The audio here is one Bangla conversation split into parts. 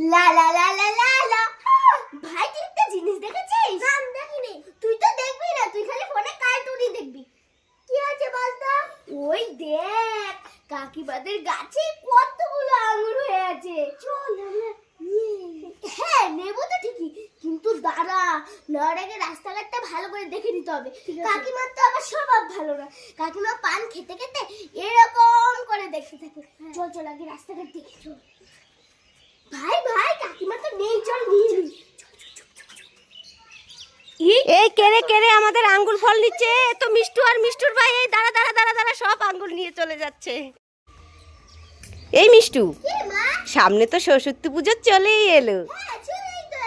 লা লা লা লা লা লা। ভাই তুই একটা জিনিস দেখেছিস? না আমি দেখিনি। তুই তো দেখবি না তুই খালি ফোনে কার্টুনই দেখবি। কি আছে বলতো? ওই দেখ কাকিমাদের গাছে কতগুলো আঙুর হয়ে আছে। চল আমরা হ্যাঁ নেব তো ঠিকই কিন্তু দাঁড়া নেওয়ার আগে রাস্তাঘাটটা ভালো করে দেখে নিতে হবে। কাকিমার তো আবার স্বভাব ভালো না। কাকিমা পান খেতে খেতে এরকম করে দেখতে থাকে চল চল আগে রাস্তাঘাট দেখে চল ভাই ভাই কাকিমা তো নেই চল নিয়ে নি এই কেড়ে কেড়ে আমাদের আঙ্গুল ফল নিচ্ছে। তো মিষ্টু আর মিষ্টুর ভাই এই দাঁড়া দাঁড়া দাঁড়া দাঁড়া সব আঙ্গুল নিয়ে চলে যাচ্ছে। এই মিষ্টু সামনে তো সরস্বতী পুজো চলেই এলো। হ্যাঁ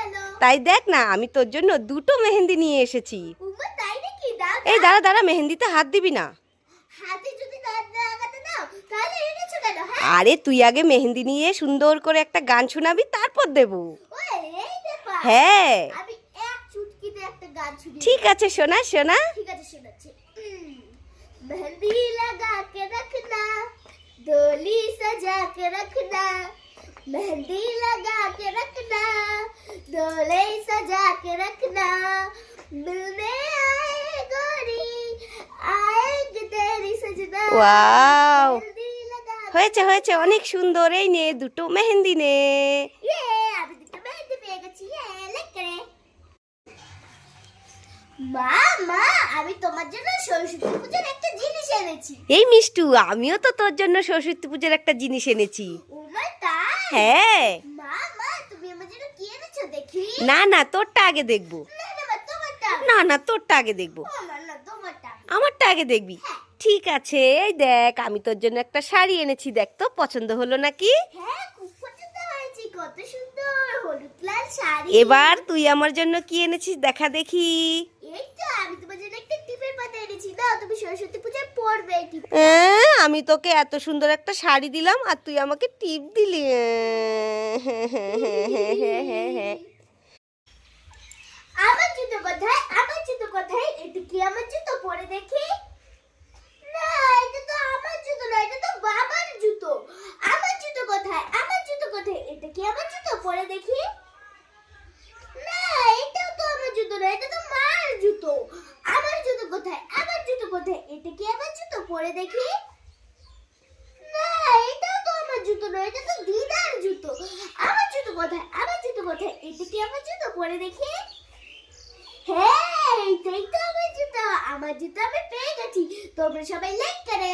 এলো। তাই দেখ না আমি তোর জন্য দুটো মেহেন্দি নিয়ে এসেছি। এই দাঁড়া দাঁড়া মেহেন্দিতে হাত দিবি না। হ্যাঁ। আরে তুই আগে মেহেন্দি নিয়ে সুন্দর করে একটা গান শোনাবি তারপর দেবো। হ্যাঁ। একটা গান শুনি ঠিক আছে শোনা শোনা ঠিক আছে শোনাচ্ছি উম, मेहंदी लगा के रखना डोली सजा के रखना मेहंदी लगा के रखना डोले सजा के रखना मिलने आए गोरी आएगी तेरी सजना ওয়াও मेहंदी लगा হয়েছে হয়েছে অনেক সুন্দর এই নে দুটো মেহেন্দি নে মা মা আমি তোমার জন্য সরস্বতী পূজার একটা জিনিস এনেছি। এই মিষ্টু আমিও তো তোর জন্য সরস্বতী পুজোর একটা জিনিস এনেছি। ও মা তাই? হ্যাঁ। মা মা তুমি আমার জন্য কি এনেছো দেখি? না না তোরটা আগে দেখব। না না মা তোমারটা না না তোরটা আগে দেখব। ও মা না তোমারটা আমারটা আগে দেখবি। ঠিক আছে এই দেখ আমি তোর জন্য একটা শাড়ি এনেছি দেখ তো পছন্দ হলো নাকি? হ্যাঁ খুব পছন্দ হয়েছে কত সুন্দর হলুদ লাল শাড়ি। এবার তুই আমার জন্য কি এনেছিস দেখা দেখি। এই তো আমি তোমার জন্য একটা টিপের পাতা এনেছি। দাও তুমি সরস্বতী পূজায় পরবে এই টিপ আমি তোকে এত সুন্দর একটা শাড়ি দিলাম আর তুই আমাকে টিপ দিলি। আমার জুতো কোথায়? আমার জুতো কোথায়? এটা কি আমার জুতো? পরে দেখি। না এটা তো আমার জুতো না এটা তো বাবার জুতো। আমার জুতো কোথায়? আমার জুতো কোথায়? এটা কি আমার জুতো? পরে দেখি। জুতো না এটা তো মার জুতো। আমার জুতো কোথায়? আমার জুতো কোথায়? এটা কি আমার জুতো? পরে দেখি। না এটাও তো আমার জুতো না এটা তো দিদার জুতো। আমার জুতো কোথায়? আমার জুতো কোথায়? এটা কি আমার জুতো? পরে দেখি। হ্যাঁ এটাই তো আমার জুতো। আমার জুতো আমি পেয়ে গেছি। তোমরা সবাই লাইক করে।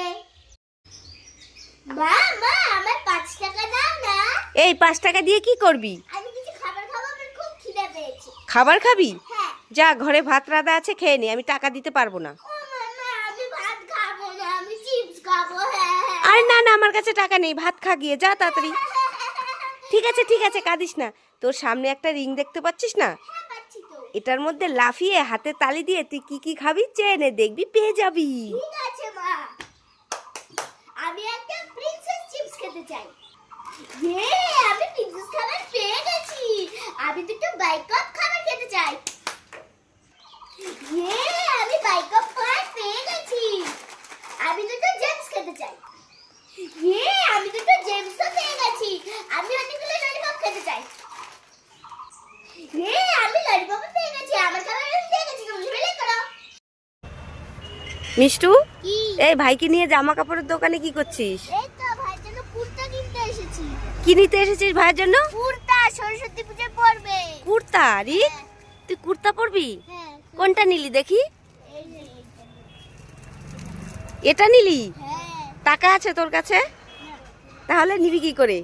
মা মা আমার পাঁচ টাকা দাও না। এই পাঁচ টাকা দিয়ে কি করবি? আমি কিছু খাবার খাব আমার খুব খিদে পেয়েছে। খাবার খাবি? যা ঘরে ভাত রাধা আছে খেয়ে নে আমি টাকা দিতে পারব না। হ্যাঁ হ্যাঁ। আরে না না আমার কাছে টাকা নেই ভাত খা গিয়ে যা তাড়াতাড়ি। ঠিক আছে ঠিক আছে কাঁদিস না। তোর সামনে একটা রিং দেখতে পাচ্ছিস না? হ্যাঁ এটার মধ্যে লাফিয়ে হাতে তালি দিয়ে তুই কি কি খাবি চেয়ে নে দেখবি পেয়ে যাবি। ঠিক আছে মা। আমি একটা প্রিন্সেস চিপস খেতে চাই। ইয়ে আমি প্রিন্সেস খাবার পেয়ে গেছি আমি দুটো বাইক কাপ খাবার খেতে চাই ইয়ে আমি বাইক কাপ খাবার পেয়ে গেছি আমি দুটো জেমস খেতে চাই ইয়ে আমি দুটো জেমসও পেয়ে গেছি আমি অনেকগুলো ললিপপ খেতে চাই ইয়ে আমি ললিপপ পেয়ে গেছি আমার খাবার আমি পেয়ে গেছি তুমি সবাই করো মিষ্টু? এই ভাইকে নিয়ে জামা কাপড়ের দোকানে কি করছিস? কি নিতে এসেছিস ভাইয়ের জন্য? কুর্তা সরস্বতী পুজোয় পরবে কুর্তা? রিক তুই কুর্তা পরবি? হ্যাঁ কোনটা নিলি দেখি। এটা নিলি? হ্যাঁ। টাকা আছে তোর কাছে? তাহলে নিবি কি করে।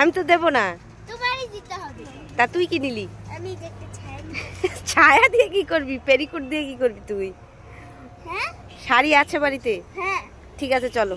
আমি তো দেবো না। তা তুই কি নিলি। ছায়া দিয়ে কি করবি? পেরিকুট দিয়ে কি করবি তুই? হ্যাঁ শাড়ি আছে বাড়িতে? হ্যাঁ। ঠিক আছে চলো।